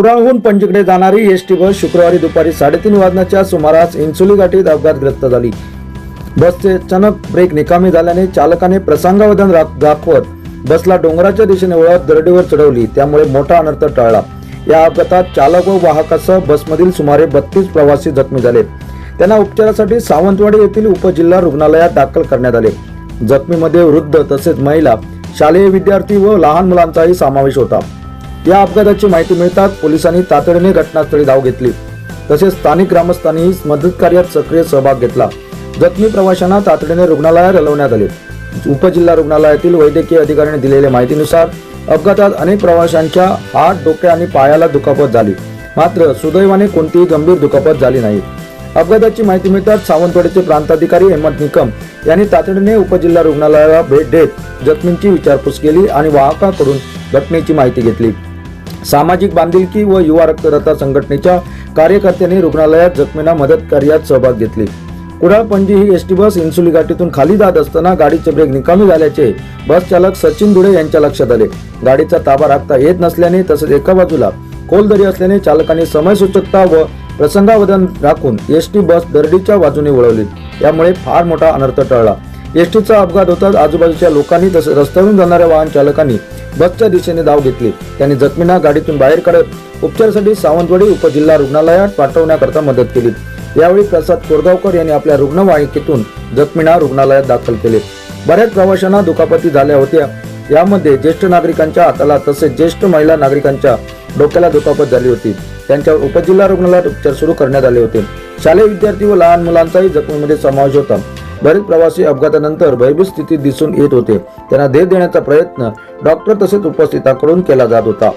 कुराळहून पणजीकडे जाणारी S T bus शुक्रवारी दुपारी साडेतीन वाजण्याच्या सुमारास इन्सुली घाटीत अपघातग्रस्त झाली. बसचे अचानक ब्रेक निकामी झाल्याने चालकाने प्रसंगावधान दाखवत बसला डोंगराच्या दिशेने वळत दरडीवर चढवली. त्यामुळे मोठा अनर्थ टळला. या अपघातात चालक व वाहकासह बसमधील सुमारे बत्तीस प्रवासी जखमी झाले. त्यांना उपचारासाठी सावंतवाडी येथील उपजिल्हा रुग्णालयात दाखल करण्यात आले. जखमीमध्ये वृद्ध तसेच महिला शालेय विद्यार्थी व लहान मुलांचाही समावेश होता. या अपघाताची माहिती मिळताच पोलिसांनी तातडीने घटनास्थळी धाव घेतली. तसेच स्थानिक ग्रामस्थांनीही मदत कार्यात सक्रिय सहभाग घेतला. जखमी प्रवाशांना तातडीने रुग्णालयात हलवण्यात आले. उपजिल्हा रुग्णालयातील वैद्यकीय अधिकाऱ्यांनी दिलेल्या माहितीनुसार अपघातात अनेक प्रवाशांच्या हात डोके आणि पायाला दुखापत झाली. मात्र सुदैवाने कोणतीही गंभीर दुखापत झाली नाही. अपघाताची माहिती मिळताच सावंतवाडीचे प्रांताधिकारी हेमंत निकम यांनी तातडीने उपजिल्हा रुग्णालयाला भेट देत जखमींची विचारपूस केली आणि वाहकाकडून घटनेची माहिती घेतली. सामाजिक बांधिलकी व युवा रक्तदाता संघटनेच्या कार्यकर्त्यांनी रुग्णालयात जखमींना मदत कार्यात सहभाग घेतली. कुडाळ पणजी ही एसटी बस इन्सुली घाटीतून खाली जात असताना गाडीचे ब्रेक निकामी झाल्याचे बस चालक सचिन दुडे यांच्या लक्षात आले. गाडीचा ताबा राखता येत नसल्याने तसेच एका बाजूला खोलदरी असल्याने चालकाने समयसूचकता व प्रसंगावधान राखून एसटी बस दरडीच्या बाजूने वळवली. यामुळे फार मोठा अनर्थ टळला. एसटीचा अपघात होताच आजूबाजूच्या लोकांनी तसेच रस्त्यावरून जाणाऱ्या वाहन चालकांनी बसच्या दिशेने धाव घेतली. त्यांनी जखमींना गाडीतून बाहेर काढत उपचारासाठी सावंतवाडी उपजिल्हा रुग्णालयात पाठवण्याकरता मदत केली. यावेळी प्रसाद कोरगावकर यांनी आपल्या रुग्णवाहिकेतून जखमींना रुग्णालयात दाखल केले. बऱ्याच प्रवाशांना दुखापती झाल्या होत्या. यामध्ये ज्येष्ठ नागरिकांच्या हाताला तसेच ज्येष्ठ महिला नागरिकांच्या डोक्याला दुखापत झाली होती. त्यांच्यावर उपजिल्हा रुग्णालयात उपचार सुरू करण्यात आले होते. शालेय विद्यार्थी व लहान मुलांचाही जखमीमध्ये समावेश होता. बरेच प्रवासी अपघातानंतर भयभीत स्थितीत दिसून येत होते. त्यांना धीर देण्याचा प्रयत्न डॉक्टर तसेच उपस्थितांकडून केला जात होता.